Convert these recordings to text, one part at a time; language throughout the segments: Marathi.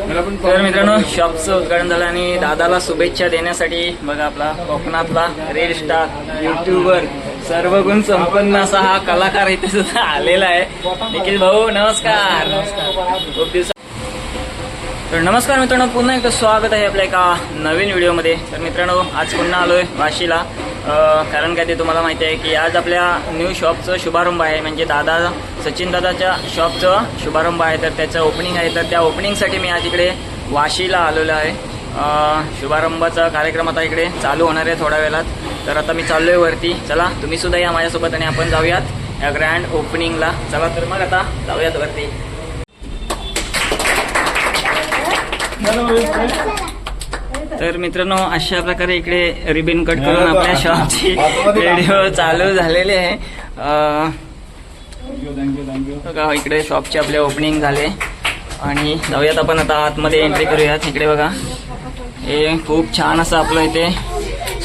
तर मित्रांनो शॉपचं उद्घाटन झालं आणि दादाला शुभेच्छा देण्यासाठी बघा आपला कोकणातला रील स्टार युट्यूबर सर्व गुण संपन्न असा हा कलाकार इथे सुद्धा आलेला आहे. निखिल भाऊ नमस्कार. खूप दिवस तर नमस्कार मित्रांनो पुन्हा एकदा स्वागत आहे आपल्या एका नवीन व्हिडिओमध्ये तर मित्रांनो आज पुन्हा आलोय वाशीला. कारण काय ते तुम्हाला माहिती आहे की आज आपल्या न्यू शॉपचं शुभारंभ आहे. म्हणजे दादा सचिन दादाच्या शॉपचं शुभारंभ आहे. तर त्याचं ओपनिंग आहे. तर त्या ओपनिंगसाठी मी आज इकडे वाशीला आलेलो आहे. शुभारंभाचा कार्यक्रम आता इकडे चालू होणार आहे थोड्या वेळात. तर आता मी चाललोय वरती. चला तुम्ही सुद्धा या माझ्यासोबत आणि आपण जाऊयात या ग्रँड ओपनिंगला चला तर मग आता जाऊयात वरती. तर मित्रांनो अशा प्रकारे इकडे रिबिन कट करून आपल्या शॉपची व्हिडिओ चालू झालेली आहे. इकडे शॉपचे आपले ओपनिंग झाले. आणि जाऊयात आपण आता आतमध्ये एंट्री करूयात. इकडे बघा. हे खूप छान असं आपलं इथे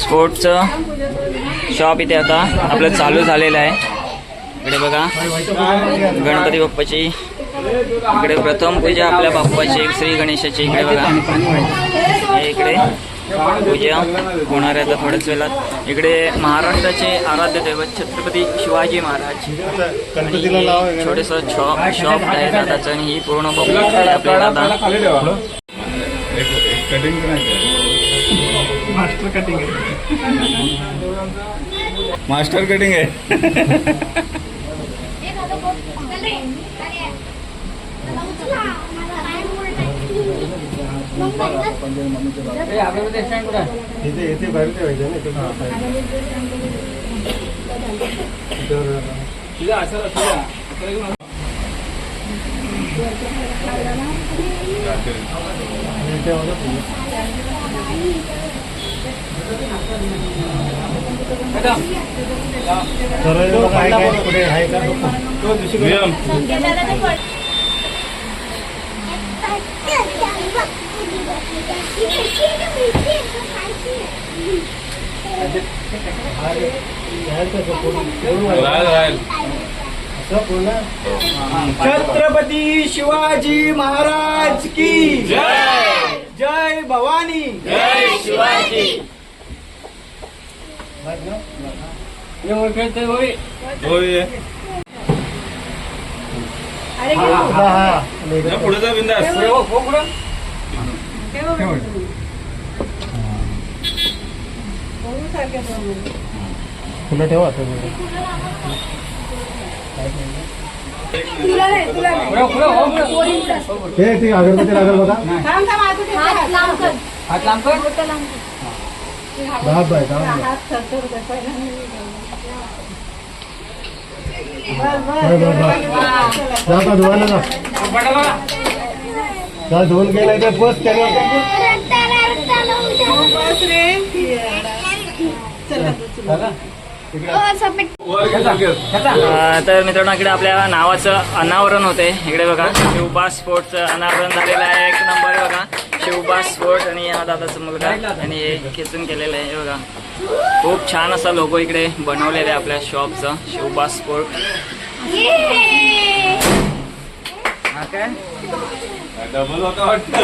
स्पोर्टचं शॉप इथे आता आपलं चालू झालेलं आहे. इकडे बघा. गणपती बाप्पाची इकडे प्रथम पूजा आपल्या बाप्पाची श्री गणेशाची इकडे बघा. इकडे पूजा होणार आहे आता थोड्याच वेळात. इकडे महाराष्ट्राचे आराध्य दैवत छत्रपती शिवाजी महाराज. छोटेस शॉप शॉप आहे दादाचं आणि ही पूर्ण बघू दादा. कटिंग मास्टर कटिंग आहे. मास्टर कटिंग आहे. इथे इथे बाहेर ठेवायचं ना तर काय काय पुढे. आहे का तो दुसरीकडे छत्रपती शिवाजी महाराज की जय जय भवानी. जय शिवाजी. पुढे बिंदास. फुलं ठेवा हे ते अगरबत्ती लागेल बघा दाब बाय दाब जा का धुवायला जा धुवून गेला ते बस त्याला तर मित्रांनो इकडे आपल्या नावाचं अनावरण होते. इकडे बघा शिवबा स्पोर्टचं अनावरण झालेलं आहे. एक नंबर बघा. शिवबा स्पोर्ट आणि हा दादाचा मुलगा. आणि हे खेचून केलेलं आहे हे बघा. खूप छान असा लोगो इकडे बनवलेला आहे आपल्या शॉपचा शिवबा स्पोर्ट हा काय? डबल होता वाटतं.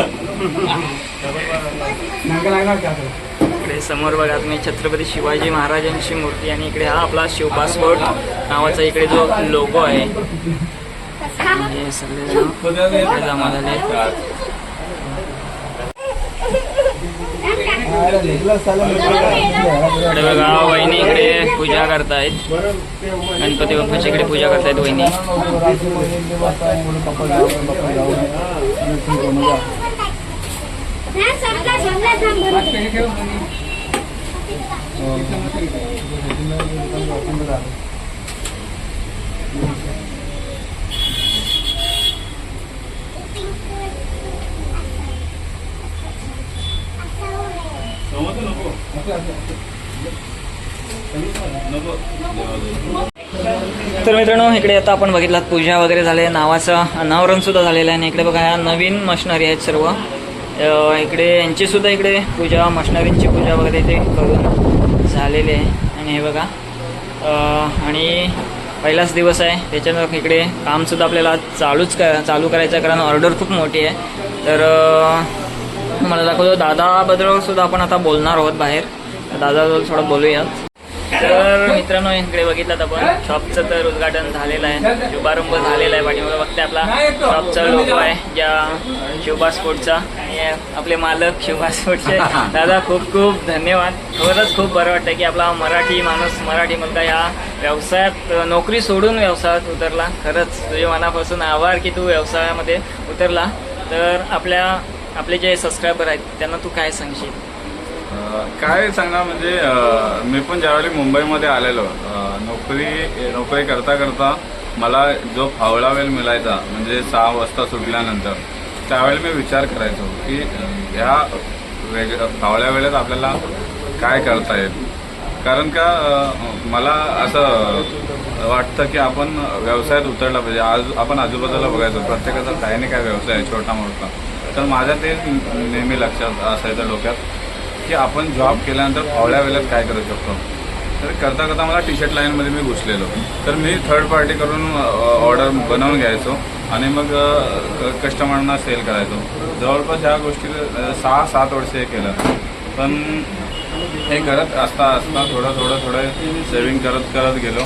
इकडे समोर बघा तुम्ही छत्रपती शिवाजी महाराजांची मूर्ती आणि इकडे हा आपला शिवपासपोर्ट नावाचा इकडे जो लोगो आहे. हे सगळे इकडे जमा झाले. इकडे बघा वहिनी इकडे पूजा करतायत. गणपती बाप्पाची इकडे पूजा करतायत वहिनी. तर मित्रांनो इकडे आता आपण बघितलात पूजा वगैरे झाले नावाचं अनावरण सुद्धा झालेलं आहे आणि इकडे बघा ह्या नवीन मशिनरी आहेत सर्व. इकडे यांची सुद्धा इकडे पूजा मशिनरींची पूजा वगैरे इथे करून झालेली आहे. आणि हे बघा अं, आणि पहिलाच दिवस आहे. त्याच्यानंतर इकडे कामसुद्धा आपल्याला चालूच क चालू करायचं आहे कारण ऑर्डर खूप मोठी आहे. तर तुम्हाला दाखवतो दादाबद्दल सुद्धा आपण आता बोलणार आहोत बाहेर. दादाबद्दल थोडं बोलूयात. तर मित्रांनो इकडे बघितलं तर आपण शॉपचं तर उद्घाटन झालेलं आहे. शुभारंभ झालेला आहे. पाठीमागे बघते आपला शॉपचा लोगो आहे ज्या शिवबा स्पोर्टचा आपले मालक शिवबा स्पोर्टचे दादा खूप खूप धन्यवाद. खरंच खूप बरं वाटतं की आपला मराठी माणूस मराठी मुलगा या व्यवसायात नोकरी सोडून व्यवसायात उतरला. खरंच तुझे मनापासून आभार की तू व्यवसायामध्ये उतरला. तर आपल्या आपले जे सबस्क्रायबर आहेत त्यांना तू काय सांगशील? काय सांगणार म्हणजे मी पण ज्यावेळी मुंबईमध्ये आलेलो नोकरी नोकरी करता करता मला जो फावळा वेळ मिळायचा म्हणजे सहा वाजता सुटल्यानंतर त्यावेळेला मी विचार करायचो की ह्या वेग फावळ्या वेळेत आपल्याला काय करता येईल? कारण का मला असं वाटतं की आपण व्यवसायात उतरला पाहिजे. आज आपण आजूबाजूला बघायचो प्रत्येकाचा काही नाही काय व्यवसाय आहे छोटा मोठा. तर माझ्या ते नेहमी लक्षात असायचं डोक्यात की आपण जॉब केल्यानंतर फावल्या वेळेत काय करू शकतो? तर करता करता मला टी शर्ट लाईनमध्ये मी घुसलेलो. तर मी थर्ड पार्टी करून ऑर्डर बनवून घ्यायचो. आणि मग कस्टमरना सेल करायचो. जवळपास ह्या गोष्टी सहा सात वर्ष हे केलं. पण हे करत असता असता थोडं थोडं थोडं सेविंग करत करत गेलो.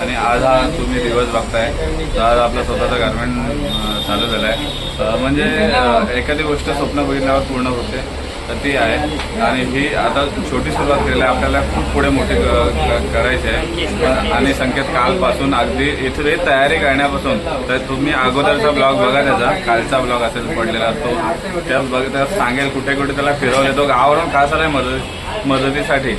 आणि आज हा तुम्ही दिवस बघताय. तर आज आपलं स्वतःचं गार्मेंट चालू झालं आहे म्हणजे एखादी गोष्ट स्वप्न बघितल्यावर पूर्ण होते. तर ती आहे. आणि ही आता छोटी सुरुवात केली आहे. आपल्याला खूप पुढे मोठी क- करायची आहे. आणि संकेत कालपासून अगदी इथे तयारी करण्यापासून तर तुम्ही अगोदरचा ब्लॉग बघा त्याचा. कालचा ब्लॉग असेल पडलेला तो. त्यात बघ त्यात सांगेल कुठे कुठे त्याला फिरवले. तो गावावरून खास आहे मदत मदतीसाठी?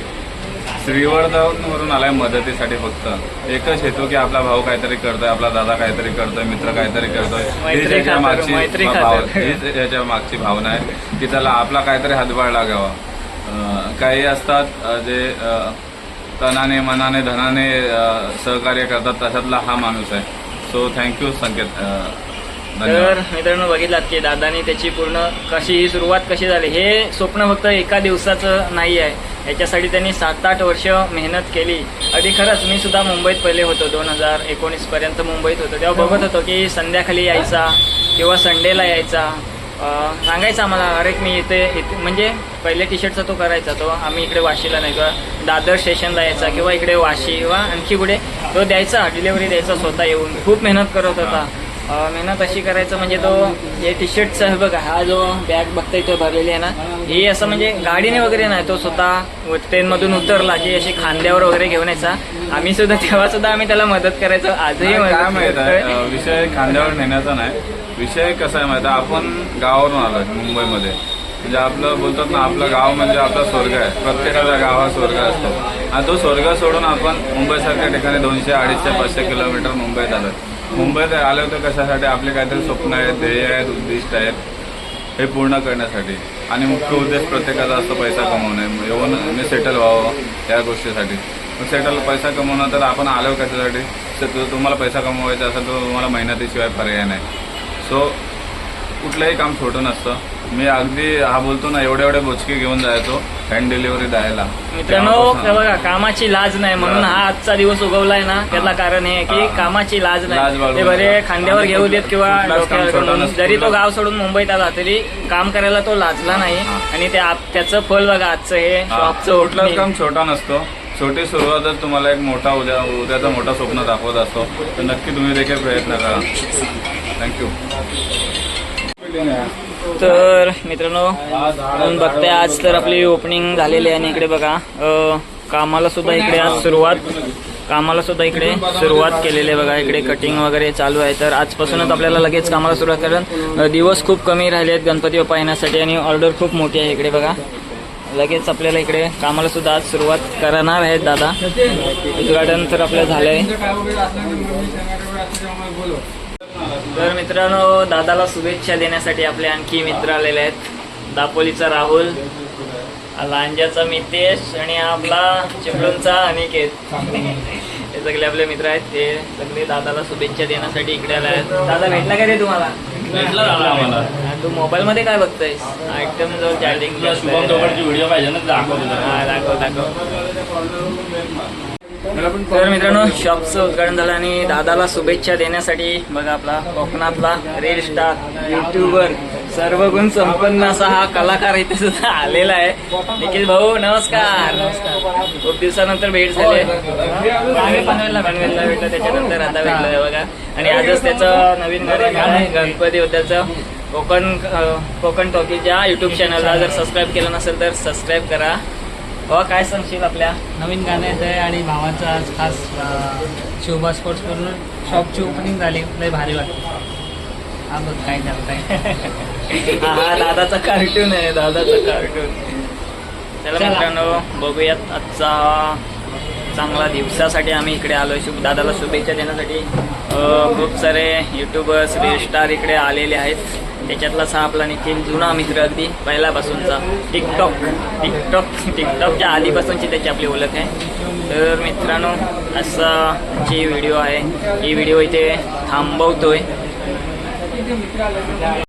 श्रीवर्धनवरून आलाय मदतीसाठी फक्त. एकच हेतू की आपला भाऊ काहीतरी करतोय आपला दादा काहीतरी करतोय मित्र काहीतरी करतोय. खातर, मागची मैत्री भाव- खातर. हीच याच्या मागची भावना आहे की त्याला आपला काहीतरी हातभार लागावा. काही असतात जे तनाने मनाने धनाने सहकार्य करतात तशातला हा माणूस आहे. सो थँक्यू संकेत तर मित्रांनो बघितलात की दादानी त्याची पूर्ण कशी ही सुरुवात कशी झाली? हे स्वप्न फक्त एका दिवसाचं नाही आहे याच्यासाठी त्यांनी सात आठ वर्ष मेहनत केली. अगदी खरंच मी सुद्धा मुंबईत पहिले होतो. दोन हजार एकोणीस पर्यंत मुंबईत होतो. तेव्हा बघत होतो की संध्याकाळी यायचा किंवा संडेला यायचा. सांगायचा आम्हाला अरे मी इथे इथे म्हणजे पहिले टी शर्टचा तो करायचा तो आम्ही इकडे वाशीला नाही किंवा दादर स्टेशनला यायचा किंवा इकडे वाशी किंवा आणखी कुठे तो द्यायचा डिलिव्हरी द्यायचा स्वतः येऊन. खूप मेहनत करत होता. मेहनत अशी करायचं म्हणजे तो हे टी शर्टचा आहे बघा हा जो बॅग बघताय तो भरलेली आहे ना ही असं म्हणजे गाडीने वगैरे नाही तो स्वतः ट्रेनमधून उतरला की अशी खांद्यावर वगैरे घेऊन यायचा. आम्ही सुद्धा तेव्हा सुद्धा आम्ही त्याला मदत करायचो आजही माहीत आहे विषय खांद्यावर नेण्याचा नाही. विषय कसा आहे माहिती आपण गावावरून आलोय मुंबईमध्ये. म्हणजे आपलं बोलतात ना आपलं गाव म्हणजे आपला स्वर्ग आहे. प्रत्येकाचा गाव हा स्वर्ग असतो. आणि तो स्वर्ग सोडून आपण मुंबईसारख्या ठिकाणी दोनशे अडीचशे पाचशे किलोमीटर मुंबईत आलोय. मुंबईत आलं तर कशासाठी? आपले काहीतरी स्वप्न आहेत ध्येय आहेत उद्दिष्ट आहेत हे पूर्ण करण्यासाठी. आणि मुख्य उद्देश प्रत्येकाचा असतो पैसा कमवणे. येऊन मी सेटल व्हावं या गोष्टीसाठी. सेटल पैसा कमवणं तर आपण आलो कशासाठी? तर तुम्हाला पैसा कमवायचा असेल तर तुम्हाला मेहनतीशिवाय पर्याय नाही. सो कुठलंही काम छोटं नसतं. मी अगदी हा बोलतो ना एवढे एवढे बोचके घेऊन जायचो हँड डिलिव्हरी द्यायला मित्रांनो तेव्हापासून- हे बघा कामाची लाज नाही म्हणून हा आजचा दिवस उगवलाय ना त्याला कारण हे की. कामाची लाज लाज नाही ते बरे नका. खांद्यावर आणि घेऊ देत किंवा कुठलाच काम डोक्यावर छोटा घेऊन- नसतो. जरी तो गाव सोडून मुंबईत आला तरी काम करायला तो लाजला नाही हा. आणि ते आप- त्याचं फळ बघा आजचं हे हा, शॉपचं कुठलाच opening. काम छोटा नसतो छोटी सुरुवातच तुम्हाला एक मोठा उद्या उद्याचा मोठा स्वप्न दाखवत असतो तर नक्की तुम्ही देखील प्रयत्न करा थँक्यू तर मित्रांनो आपण बघताय आज तर आपली ओपनिंग झालेली आहे आणि इकडे बघा कामाला सुद्धा इकडे आज सुरुवात कामाला सुद्धा इकडे सुरुवात केलेली आहे बघा इकडे कटिंग वगैरे चालू आहे. तर आजपासूनच आपल्याला लगेच कामाला सुरुवात कारण दिवस खूप कमी राहिले आहेत गणपती बाप्पा येण्यासाठी आणि ऑर्डर खूप मोठी आहे इकडे बघा. लगेच आपल्याला इकडे कामाला सुद्धा आज सुरुवात करणार आहेत दादा. उद्घाटन तर आपलं झालंय. तर मित्रांनो दादाला शुभेच्छा देण्यासाठी आपले आणखी मित्र आलेले आहेत. दापोलीचा राहुल लांजाचा मितेश आणि आपला चिपळूणचा अनिकेत. हे सगळे आपले मित्र आहेत. ते सगळे दादाला शुभेच्छा देण्यासाठी इकडे आले आहेत. दादा भेटला का रे तुम्हाला? भेटला आम्हाला. तू मोबाईल मध्ये काय बघतोयस? आयटम जो चार्जिंग व्हिडिओ पाहिजे ना. हा दाखव दाखव. तर मित्रांनो शॉपचं उद्घाटन झालं आणि दादाला शुभेच्छा देण्यासाठी बघा आपला कोकणातला रेल स्टार युट्यूबर सर्व गुण संपन्न असा हा कलाकार इथे सुद्धा आलेला आहे. निखिल भाऊ नमस्कार. खूप दिवसानंतर भेट झाली पनवेलला पनवेलला भेटलं त्याच्यानंतर आता भेटलं बघा. आणि आजच त्याचं नवीन गाणं आहे गणपती होत्याचं. कोकण कोकण टॉकीच्या युट्यूब चॅनलला जर सबस्क्राईब केलं नसेल तर सबस्क्राईब करा. हो काय सांगशील आपल्या? नवीन गाणं येत आहे आणि भावाचं आज खास शिवबा स्पोर्ट्स करून शॉपची ओपनिंग झाली. लय भारी वाटतं. हा बघ काय चालतंय हा हा दादाचा कार्टून आहे दादाचा कार्टून चला. मित्रांनो बघूयात आजचा चांगला दिवसासाठी आम्ही इकडे आलो शुभ दादाला शुभेच्छा देण्यासाठी. खूप सारे युट्यूबर्स स्टार इकडे आलेले आहेत. त्याच्यातलाच हा आपला निखिल जुना मित्र अगदी पहिल्यापासूनचा. टिकटॉक टिकटॉक टिकटॉकच्या आधीपासूनची त्याची आपली ओळख आहे. तर मित्रांनो असा जी व्हिडिओ आहे. ही व्हिडिओ इथे थांबवतोय.